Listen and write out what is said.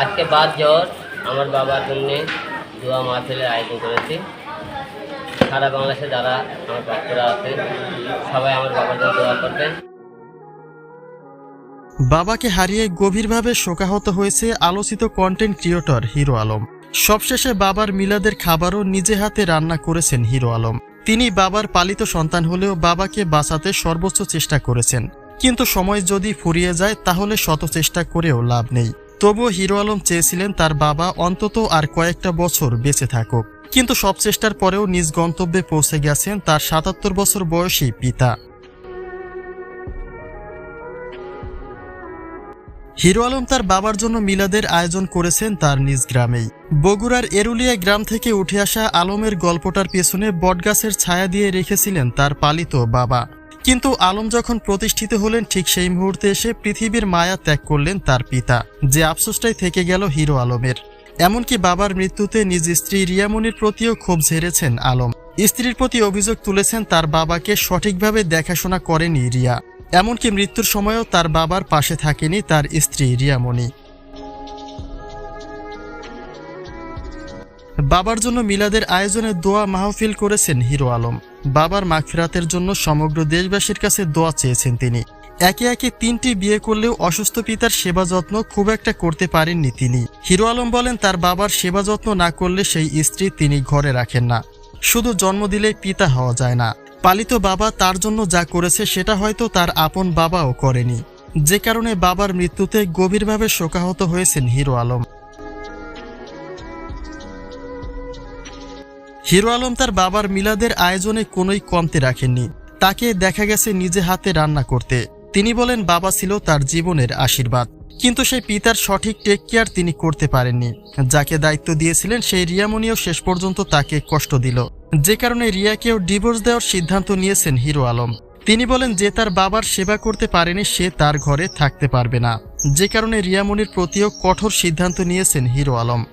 আজকে বাদ জ্বর, আমার বাবার জন্য দোয়া মাহফিলের আয়োজন করেছি। সারা বাংলাদেশে যারা আমার ভক্তরা আছে সবাই আমার বাবার জন্য দোয়া করবেন। বাবাকে হারিয়ে গভীরভাবে শোকাহত হয়েছে আলোচিত কন্টেন্ট ক্রিয়েটর হিরো আলম। সবশেষে বাবার মিলাদের খাবারও নিজে হাতে রান্না করেছেন হিরো আলম। তিনি বাবার পালিত সন্তান হলেও বাবাকে বাঁচাতে সর্বোচ্চ চেষ্টা করেছেন। কিন্তু সময় যদি ফুরিয়ে যায়, তাহলে শত চেষ্টা করেও লাভ নেই। তবুও হিরো আলম চেয়েছিলেন তার বাবা অন্তত আর কয়েকটা বছর বেঁচে থাকুক। কিন্তু সব চেষ্টার পরেও নিজ গন্তব্যে পৌঁছে গেছেন তার সাতাত্তর বছর বয়সী পিতা। হিরো আলম তার বাবার জন্য মিলাদের আয়োজন করেছেন তার নিজ গ্রামেই। বগুড়ার এরুলিয়া গ্রাম থেকে উঠে আসা আলমের গল্পটার পেছনে বটগাছের ছায়া দিয়ে রেখেছিলেন তার পালিত বাবা। কিন্তু আলম যখন প্রতিষ্ঠিত হলেন, ঠিক সেই মুহূর্তে এসে পৃথিবীর মায়া ত্যাগ করলেন তার পিতা, যে আফসোসটাই থেকে গেল হিরো আলমের। এমনকি বাবার মৃত্যুতে নিজ স্ত্রী রিয়ামনির প্রতিও ক্ষোভ ঝেড়েছেন আলম। স্ত্রীর প্রতি অভিযোগ তুলেছেন তার বাবাকে সঠিকভাবে দেখাশোনা করেনি রিয়া। এমনকি মৃত্যুর সময়ও তার বাবার পাশে থাকেনি তার স্ত্রী রিয়ামণি। বাবার জন্য মিলাদের আয়োজনে দোয়া মাহফিল করেছেন হিরো আলম। বাবার মাখিরাতের জন্য সমগ্র দেশবাসীর কাছে দোয়া চেয়েছেন তিনি। একে একে তিনটি বিয়ে করলেও অসুস্থ পিতার সেবা যত্ন খুব একটা করতে পারেননি তিনি। হিরো আলম বলেন, তার বাবার সেবা যত্ন না করলে সেই স্ত্রী তিনি ঘরে রাখেন না। শুধু জন্ম দিলেই পিতা হওয়া যায় না। পালিত বাবা তার জন্য যা করেছে সেটা হয়তো তার আপন বাবাও করেনি। যে কারণে বাবার মৃত্যুতে গভীরভাবে শোকাহত হয়েছেন হিরো আলম। হিরো আলম তার বাবার মিলাদের আয়োজনে কোনোই কমতে রাখেননি। তাকে দেখা গেছে নিজে হাতে রান্না করতে। তিনি বলেন, বাবা ছিল তার জীবনের আশীর্বাদ। কিন্তু সেই পিতার সঠিক টেক কেয়ার তিনি করতে পারেননি। যাকে দায়িত্ব দিয়েছিলেন, সেই রিয়ামনিও শেষ পর্যন্ত তাকে কষ্ট দিল। যে কারণে রিয়াকেও ডিভোর্স দেওয়ার সিদ্ধান্ত নিয়েছেন হিরো আলম। তিনি বলেন, যে তার বাবার সেবা করতে পারেনি, সে তার ঘরে থাকতে পারবে না। যে কারণে রিয়ামনির প্রতিও কঠোর সিদ্ধান্ত নিয়েছেন হিরো আলম।